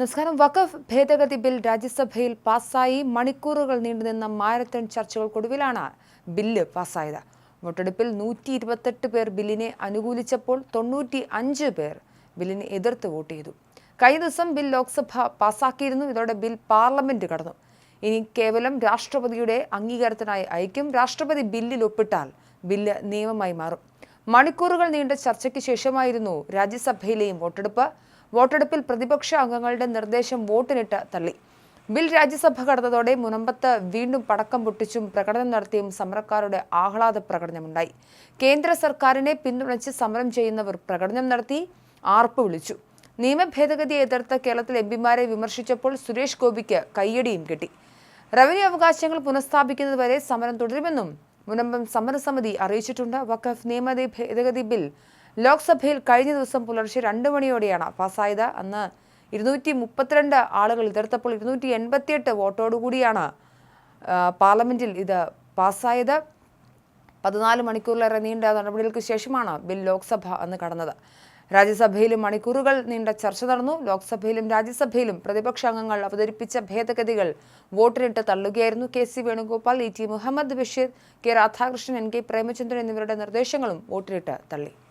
നമസ്കാരം. വഖഫ് ഭേദഗതി ബിൽ രാജ്യസഭയിൽ പാസ്സായി മണിക്കൂറുകൾ നീണ്ടുനിന്ന മാരത്തൺ ചർച്ചകൾക്കൊടുവിലാണ് ബില്ല് പാസ്സായത്. വോട്ടെടുപ്പിൽ നൂറ്റി ഇരുപത്തെട്ട് പേർ ബില്ലിനെ അനുകൂലിച്ചപ്പോൾ തൊണ്ണൂറ്റി അഞ്ച് പേർ ബില്ലിനെ എതിർത്ത് വോട്ട് ചെയ്തു. കഴിഞ്ഞ ദിവസം ബിൽ ലോക്സഭ പാസ്സാക്കിയിരുന്നു. ഇതോടെ ബിൽ പാർലമെന്റ് കടന്നു. ഇനി കേവലം രാഷ്ട്രപതിയുടെ അംഗീകാരത്തിനായി അയക്കും രാഷ്ട്രപതി ബില്ലിൽ ഒപ്പിട്ടാൽ ബില്ല് നിയമമായി മാറും. മണിക്കൂറുകൾ നീണ്ട ചർച്ചയ്ക്ക് ശേഷമായിരുന്നു രാജ്യസഭയിലെയും വോട്ടെടുപ്പ്. വോട്ടെടുപ്പിൽ പ്രതിപക്ഷ അംഗങ്ങളുടെ നിർദ്ദേശം വോട്ടിനിട്ട് തള്ളി. ബിൽ രാജ്യസഭ കടന്നതോടെ മുനമ്പത്ത് വീണ്ടും പടക്കം പൊട്ടിച്ചും പ്രകടനം നടത്തിയും സമരക്കാരുടെ ആഹ്ലാദ പ്രകടനമുണ്ടായി. കേന്ദ്ര സർക്കാരിനെ പിന്തുണച്ച് സമരം ചെയ്യുന്നവർ പ്രകടനം നടത്തി ആർപ്പ് വിളിച്ചു. നിയമ ഭേദഗതിയെ എതിർത്ത് കേരളത്തിൽ എം പിമാരെ വിമർശിച്ചപ്പോൾ സുരേഷ് ഗോപിക്ക് കയ്യടിയും കിട്ടി. റവന്യൂ അവകാശങ്ങൾ പുനഃസ്ഥാപിക്കുന്നതുവരെ സമരം തുടരുമെന്നും മുനമ്പം സമരസമിതി അറിയിച്ചിട്ടുണ്ട്. വഖഫ് നിയമ ഭേദഗതി ബിൽ ലോക്സഭയിൽ കഴിഞ്ഞ ദിവസം പുലർച്ചെ രണ്ട് മണിയോടെയാണ് പാസ്സായത്. അന്ന് ഇരുന്നൂറ്റി മുപ്പത്തിരണ്ട് ആളുകൾ എതിർത്തപ്പോൾ ഇരുന്നൂറ്റി എൺപത്തിയെട്ട് വോട്ടോടുകൂടിയാണ് പാർലമെന്റിൽ ഇത് പാസ്സായത്. പതിനാല് മണിക്കൂറിലേറെ നീണ്ട നടപടികൾക്ക് ശേഷമാണ് ബിൽ ലോക്സഭ അന്ന് കടന്നത്. രാജ്യസഭയിലും മണിക്കൂറുകൾ നീണ്ട ചർച്ച നടന്നു. ലോക്സഭയിലും രാജ്യസഭയിലും പ്രതിപക്ഷ അംഗങ്ങൾ അവതരിപ്പിച്ച ഭേദഗതികൾ വോട്ടിനിട്ട് തള്ളുകയായിരുന്നു. K C Venugopal E T Muhammad Basheer K Radhakrishnan N K Premachandran എന്നിവരുടെ നിർദ്ദേശങ്ങളും വോട്ടിനിട്ട് തള്ളി.